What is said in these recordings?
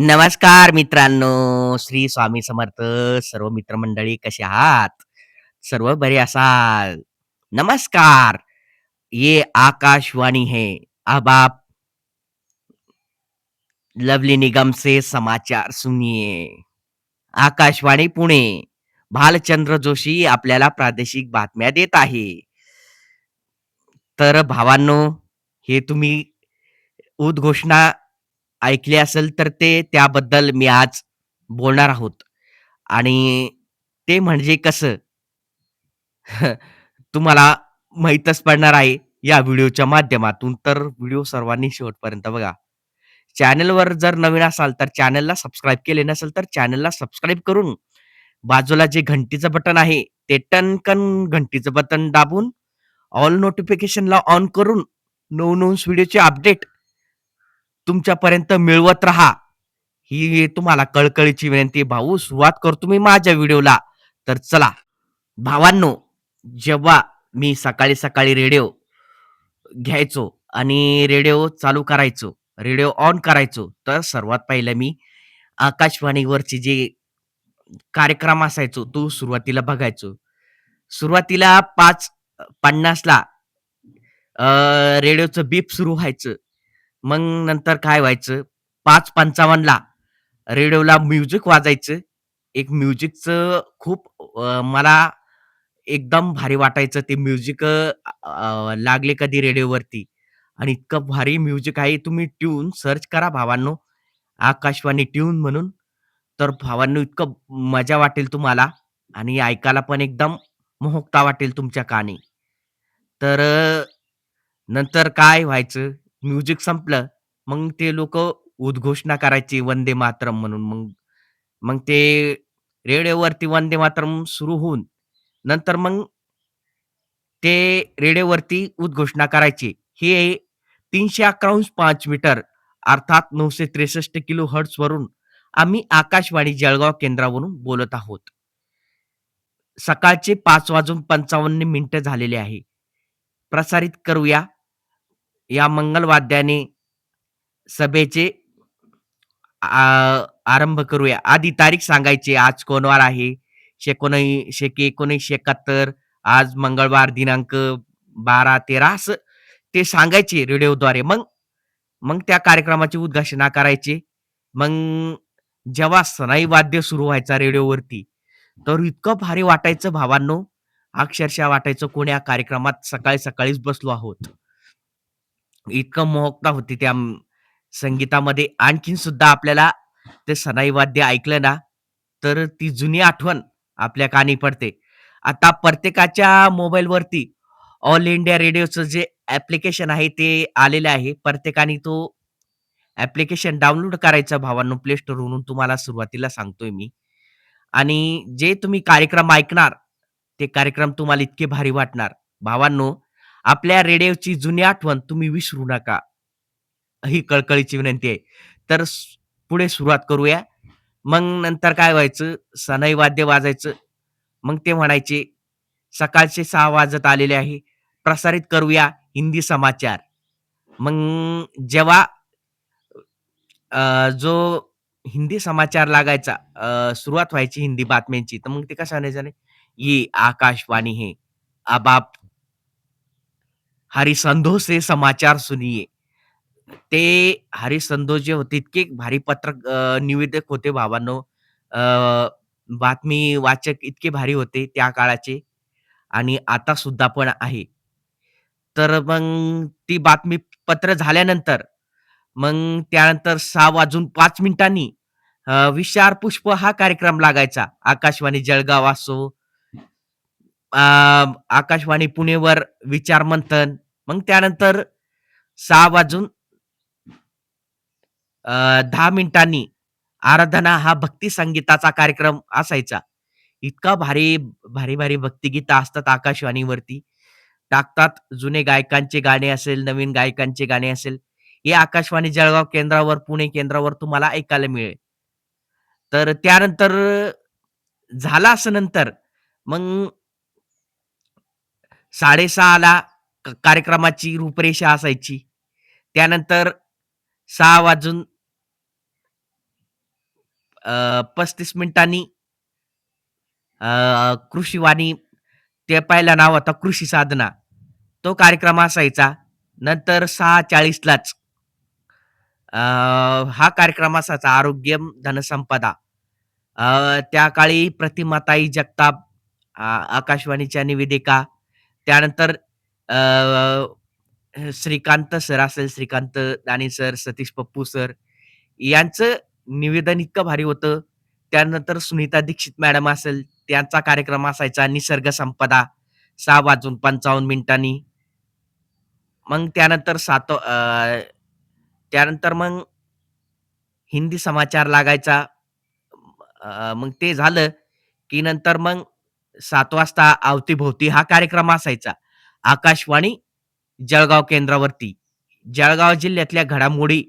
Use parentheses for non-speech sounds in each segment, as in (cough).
नमस्कार मित्रांनो, श्री स्वामी समर्थ. सर्व मित्रमंडळी कसे आहात? सर्व बरे असाल. नमस्कार. ये आकाशवाणी है. अब आप लवली निगम से समाचार सुनिये. आकाशवाणी पुणे. भालचंद्र जोशी आपल्याला प्रादेशिक बातम्या देत आहे. तर भावांनो, हे तुम्ही उद्घोषणा ऐकली असेल तर ते त्याबद्दल मी आज बोलणार आहोत. आणि ते म्हणजे कसं? (laughs) तुम्हाला माहीतच पडणार आहे या व्हिडिओच्या माध्यमातून. तर व्हिडिओ सर्वांनी शेवटपर्यंत बघा. चॅनलवर जर नवीन असाल तर चॅनलला सबस्क्राईब केले नसेल तर चॅनलला सबस्क्राईब करून बाजूला जे घंटीचं बटन आहे ते टनकन घंटीचं बटन दाबून ऑल नोटिफिकेशनला ऑन करून नवनवीन व्हिडिओचे अपडेट तुमच्यापर्यंत मिळवत राहा. ही तुम्हाला कळकळीची विनंती भाऊ सुरुवात करतो मी माझ्या व्हिडिओला. तर चला. भावांनो, जेव्हा मी सकाळी-सकाळी रेडिओ घ्यायचो आणि रेडिओ चालू करायचो, रेडिओ ऑन करायचो, तर सर्वात पहिलं मी आकाशवाणीवरची जे कार्यक्रम असायचो, तो सुरुवातीला बघायचो. सुरुवातीला पाच पन्नासला रेडिओचं बीप सुरू व्हायचं. मग नंतर काय व्हायचं 5:55 ला रेडिओला म्युझिक वाजायचं. एक म्युझिकचं खूप अ, मला एकदम भारी वाटायचं ते म्युझिक अ, अ, लागले कधी रेडिओवरती आणि इतकं भारी म्युझिक आहे. तुम्ही ट्यून सर्च करा भावांनो, आकाशवाणी ट्यून म्हणून. तर भावांनो इतकं मजा वाटेल तुम्हाला आणि ऐकायला पण एकदम मोहकता वाटेल तुमच्या कानी. तर अ, नंतर काय व्हायचं, म्युझिक संपलं, मग ते लोकं उद्घोषणा करायची वंदे मातरम म्हणून. मग मग ते रेडिओवरती वंदे मातरम सुरू होऊन नंतर मग ते रेडिओवरती उद्घोषणा करायची. हे 311.5 मीटर अर्थात 963 किलो हर्ट्झवरून आम्ही आकाशवाणी जळगाव केंद्रावरून बोलत आहोत. सकाळचे पाच वाजून 55 मिनिटं झालेले आहे. प्रसारित करूया या मंगलवाद्याने सभेचे आ आरंभ करूया. आधी तारीख सांगायची आज कोणवार आहे. शेकोणै शेके 1971 आज मंगळवार दिनांक 12-13 असं ते सांगायचे रेडिओद्वारे. मग मग त्या कार्यक्रमाची उद्घाटना करायचे मग जेव्हा सनाई वाद्य सुरू व्हायचा रेडिओवरती, तर इतकं भारी वाटायचं भावांनो, अक्षरशः वाटायचं कोण या कार्यक्रमात सकाळी-सकाळीच बसलो आहोत. इतकं मोहकता होती त्या अं, संगीतामध्ये. आणखीन सुद्धा आपल्याला ते सनाई वाद्य ऐकलं ना, तर ती जुनी आठवण आपल्या कानी पडते. आता प्रत्येकाच्या मोबाईलवरती ऑल इंडिया रेडिओचं जे ॲप्लिकेशन आहे ते आलेलं आहे. प्रत्येकाने तो ॲप्लिकेशन डाउनलोड करायचं भावांनो प्ले स्टोरवरून तुम्हाला सुरुवातीला सांगतोय मी. आणि जे तुम्ही कार्यक्रम ऐकणार, ते कार्यक्रम तुम्हाला इतके भारी वाटणार. भावांनो, आपल्या रेडिओची जुनी आठवण तुम्ही विसरू नका. ही कळकळीची विनंती आहे. तर पुढे सुरुवात करूया. मग नंतर काय व्हायचं, सनई वाद्य वाजायचं. मग ते म्हणायचे, "सकाळचे सहा वाजत आलेले आहे. प्रसारित करूया हिंदी समाचार." मग जेव्हा जो हिंदी समाचार लागायचा, सुरुवात व्हायची हिंदी बातम्यांची, तर मग ते कसं आणायचं ना, "ये आकाशवाणी हे अब आप हरिसंधो से समाचार सुनिये." ते हरिसंधो जे होते इतके भारी पत्रक अ, निवेदक होते बाबांनो. अ, बातमी वाचक इतके भारी होते त्या काळाचे आणि आता सुद्धा पण आहे. तर मग ती बातमीपत्र झाल्यानंतर, मग त्यानंतर सहा वाजून पाच मिनिटांनी अ, विशार पुष्प हा कार्यक्रम लागायचा. आकाशवाणी जळगाव असो, अ, आकाशवाणी पुणेवर विचार मंथन. मग त्यानंतर 6 वाजून अ, 10 मिनिटांनी आराधना हा भक्ती संगीताचा कार्यक्रम असायचा. इतका भारी, भारी-भारी भक्तिगीतं असतात आकाशवाणीवरती. टाकतात. जुने गायकांचे गाणे असेल, नवीन गायकांचे गाणे असेल, हे आकाशवाणी जळगाव केंद्रावर, पुणे केंद्रावर तुम्हाला ऐकायला मिळेल. तर त्यानंतर झालं असं नंतर, मग साडेसहाला कार्यक्रमाची रूपरेषा असायची. त्यानंतर सहा वाजून पस्तीस मिनिटांनी कृषीवाणी ते पहिला नाव होता कृषी साधना. तो कार्यक्रम असायचा. नंतर सहा चाळीसलाच हा कार्यक्रम असायचा आरोग्य धनसंपदा. त्या काळी प्रतिमाताई जगताप आकाशवाणीच्या निवेदिका. त्यानंतर अ, श्रीकांत सर असेल, श्रीकांत दाणे सर, सतीश पप्पू सर यांचं निवेदन इतकं भारी होतं. त्यानंतर सुनीता दीक्षित मॅडम असेल, त्यांचा कार्यक्रम असायचा निसर्ग संपदा 6 वाजून 55 मिनिटांनी. मग त्यानंतर सात अ, त्यानंतर मग हिंदी समाचार लागायचा. अ, मग ते झालं, की नंतर मग सात वाजता अवतीभोवती हा कार्यक्रम असायचा. आकाशवाणी जळगाव केंद्रावरती. जळगाव जिल्ह्यातल्या घडामोडी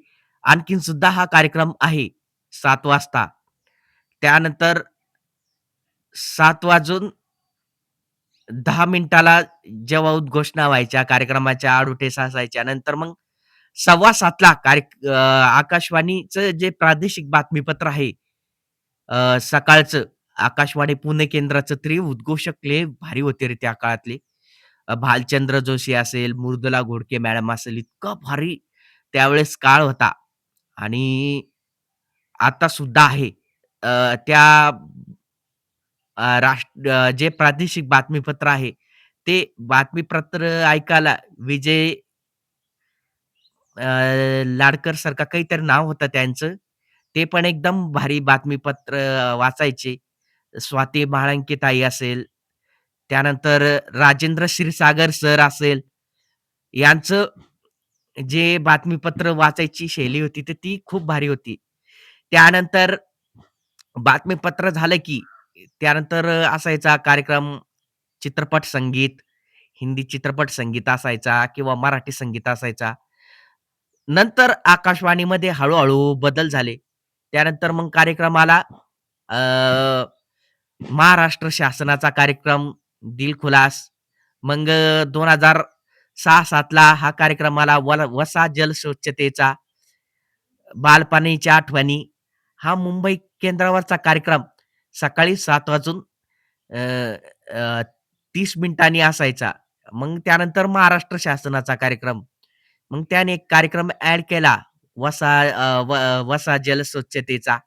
आणखीन सुद्धा हा कार्यक्रम आहे सात वाजता. त्यानंतर सात वाजून दहा मिनिटाला जेव्हा उद्घोषणा व्हायच्या, कार्यक्रमाच्या ॲडव्हर्टाइज असायच्या. नंतर मग सव्वा सातला कार्य आकाशवाणीचं जे प्रादेशिक बातमीपत्र आहे सकाळचं आकाशवाणी पुणे केंद्राचं तरी उद्घोषक लय भारी होते रे त्या काळातले. अ, भालचंद्र जोशी असेल, मृदुला घोडके मॅडम असेल, इतकं भारी त्यावेळेस काळ होता आणि आता सुद्धा आहे. अ, त्या अ, राष्ट्र अ, जे प्रादेशिक बातमीपत्र आहे, ते बातमीपत्र ऐकायला विजय अ, लाडकर सर काहीतरी नाव होतं त्यांचं. ते पण एकदम भारी बातमीपत्र वाचायचे. स्वाती महाळंके ताई असेल, त्यानंतर राजेंद्र क्षीरसागर सर असेल, यांचं जे बातमीपत्र वाचायची शैली होती, तर ती खूप भारी होती. त्यानंतर बातमीपत्र झालं की त्यानंतर असायचा कार्यक्रम चित्रपट संगीत, हिंदी चित्रपट संगीत असायचा किंवा मराठी संगीत असायचा. नंतर आकाशवाणीमध्ये हळूहळू बदल झाले. त्यानंतर मग कार्यक्रमाला महाराष्ट्र शासनाचा कार्यक्रम दिलखुलास. मग दोन हजार सहा सातला हा कार्यक्रमाला वर वसा जल स्वच्छतेचा, बालपणीच्या आठवणी हा मुंबई केंद्रावरचा कार्यक्रम सकाळी सात वाजून तीस मिनिटांनी असायचा. मग त्यानंतर महाराष्ट्र शासनाचा कार्यक्रम. मग त्याने एक कार्यक्रम ॲड केला वसा व वसा जल स्वच्छतेचा.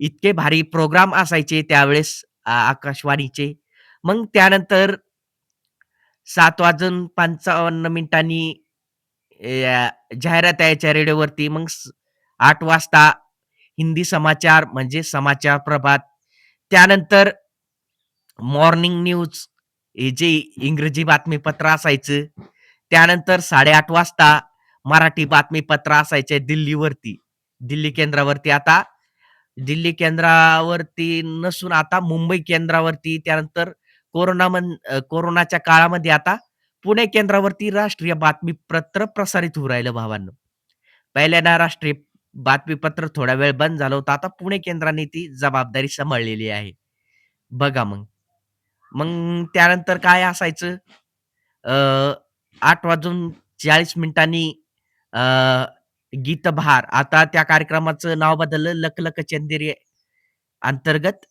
इतके भारी प्रोग्राम असायचे त्यावेळेस आकाशवाणीचे. मग त्यानंतर सात वाजून 55 मिनिटांनी जाहिरात यायच्या रेडिओवरती. मग आठ वाजता हिंदी समाचार म्हणजे समाचार प्रभात. त्यानंतर मॉर्निंग न्यूज हे जे इंग्रजी बातमीपत्र असायचं. त्यानंतर 8:30 वाजता मराठी बातमीपत्र असायचे दिल्लीवरती. दिल्ली केंद्रावरती आता दिल्ली केंद्रावरती नसून आता मुंबई केंद्रावरती त्यानंतर कोरोना मन अ, कोरोनाच्या काळामध्ये आता पुणे केंद्रावरती राष्ट्रीय बातमीपत्र प्रसारित होऊ राहिलं भावांनो. पहिल्यांदा राष्ट्रीय बातमीपत्र थोडा वेळ बंद झालं होतं. आता पुणे केंद्राने ती जबाबदारी सांभाळलेली आहे. बघा मग. मग त्यानंतर काय असायचं अ, 8 वाजून 40 मिनिटांनी अ, गीतबहार आता त्या कार्यक्रमाचं नाव बदललं लक लक चंदेरी अंतर्गत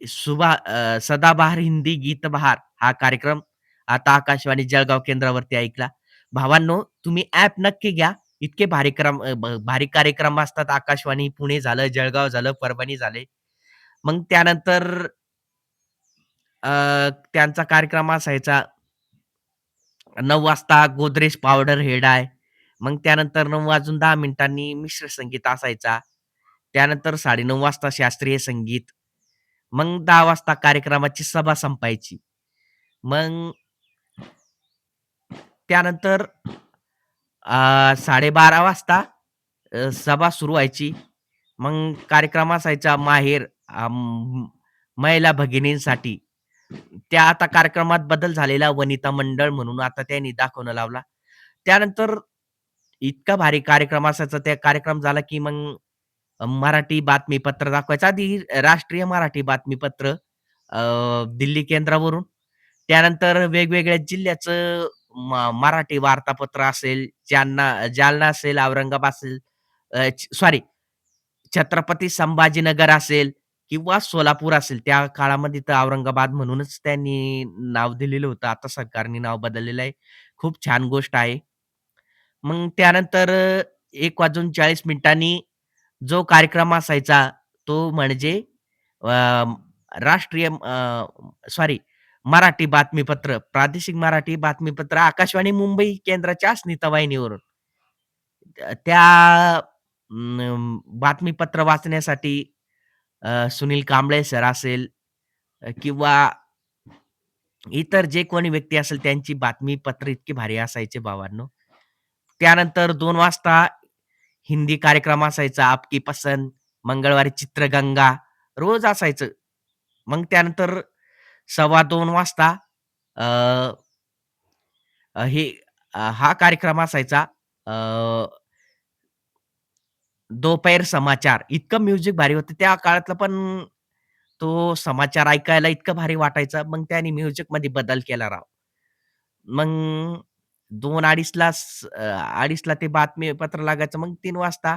सुभा सदाबहार हिंदी गीतबहार हा कार्यक्रम आता आकाशवाणी जळगाव केंद्रावरती ऐकला. भावांनो, तुम्ही ॲप नक्की घ्या. इतके भारी क्रम भारी कार्यक्रम असतात. आकाशवाणी पुणे झालं, जळगाव झालं, परभणी झाले. मग त्यानंतर त्यांचा कार्यक्रम असायचा नऊ वाजता गोदरेज पावडर हेड आहे. मग त्यानंतर नऊ वाजून दहा मिनिटांनी मिश्र संगीत असायचा. त्यानंतर 9:30 वाजता शास्त्रीय संगीत. मग दहा वाजता कार्यक्रमाची सभा संपायची. मग त्यानंतर साडेबारा वाजता सभा सुरू व्हायची. मग कार्यक्रम असायचा माहेर महिला भगिनींसाठी. त्या आता कार्यक्रमात बदल झालेला वनिता मंडळ म्हणून आता त्यांनी दाखवणं लावला. त्यानंतर इतका भारी कार्यक्रम असायचा. त्या कार्यक्रम झाला की मग मराठी बातमीपत्र दाखवायचं. आधी राष्ट्रीय मराठी बातमीपत्र दिल्ली केंद्रावरून. त्यानंतर वेगवेगळ्या जिल्ह्याचं म मराठी वार्तापत्र असेल, जालना जालना असेल, औरंगाबाद असेल, सॉरी छत्रपती संभाजीनगर असेल किंवा सोलापूर असेल, त्या काळामध्ये तर औरंगाबाद म्हणूनच त्यांनी नाव दिलेलं होतं. आता सरकारने नाव बदललेलं आहे. खूप छान गोष्ट आहे. मग त्यानंतर अ, 1 वाजून 40 मिनिटांनी जो कार्यक्रम असायचा, तो म्हणजे अ, राष्ट्रीय अ, सॉरी मराठी बातमीपत्र, प्रादेशिक मराठी बातमीपत्र आकाशवाणी मुंबई केंद्राच्या अस्मिता वाहिनीवरून. त्या त्या अं, बातमीपत्र वाचण्यासाठी अ, सुनील कांबळे सर असेल अ, किंवा इतर जे कोणी व्यक्ती असेल त्यांची बातमीपत्र इतकी भारी असायचे भावांनो. त्यानंतर दोन वाजता हिंदी कार्यक्रम असायचा आपकी पसंद, मंगळवारी चित्रगंगा रोज असायचं. मग त्यानंतर 2:15 वाजता हे हा कार्यक्रम असायचा दोपहर समाचार. इतकं म्युझिक भारी होतं त्या काळातलं पण तो समाचार ऐकायला इतकं भारी वाटायचं. मग त्याने म्युझिकमध्ये बदल केला राव. मग दोन अडीचला स अ, 2:30 ते बातमीपत्र लागायचं. मग तीन वाजता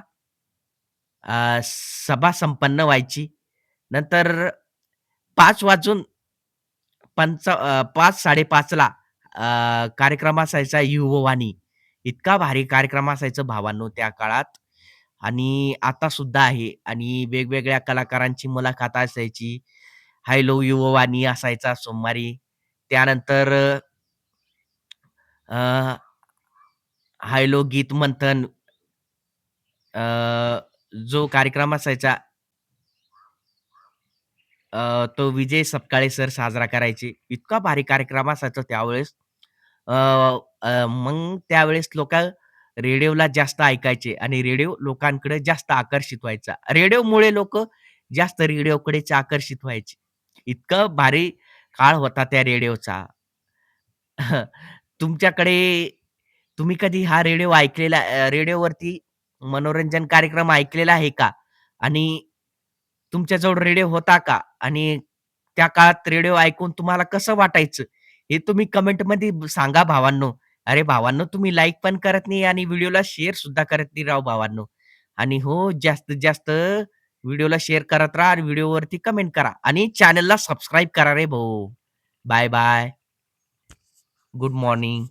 अ, सभा संपन्न व्हायची. नंतर 5 वाजून पंचा अ, 5:00-5:30 ला अ, कार्यक्रम असायचा युववाणी. इतका भारी कार्यक्रम असायचा भावांनो त्या काळात आणि आता सुद्धा आहे आणि वेगवेगळ्या कलाकारांची मुलाखत असायची. हॅलो युववाणी असायचा सोमवारी. त्यानंतर अ, हायलो गीत मंथन अ, जो कार्यक्रम असायचा अ, तो विजय सपकाळे सर साजरा करायचे. इतका भारी कार्यक्रम असायचा त्यावेळेस. अ, अ, मग त्यावेळेस लोकं रेडिओला जास्त ऐकायचे आणि रेडिओ लोकांकडे जास्त आकर्षित व्हायचा. रेडिओमुळे लोकं जास्त रेडिओकडेच आकर्षित व्हायचे. इतकं भारी काळ होता त्या रेडिओचा. तुमच्याकडे तुम्ही कधी हा रेडिओ ऐकलेला अ, रेडिओवरती मनोरंजन कार्यक्रम ऐकलेला आहे का? आणि तुमच्याजवळ रेडिओ होता का? आणि त्या काळात रेडिओ ऐकून तुम्हाला कसं वाटायचं? हे तुम्ही कमेंटमध्ये सांगा भावांनो. अरे भावांनो, तुम्ही लाईक पण करत नाही आणि व्हिडिओला शेअर सुद्धा करत नाही राव भावांनो. आणि हो, जास्तीत जास्त व्हिडिओला शेअर करत राहा आणि व्हिडिओवरती कमेंट करा आणि चॅनलला सबस्क्राईब करा रे भाऊ. Bye, bye. Good morning.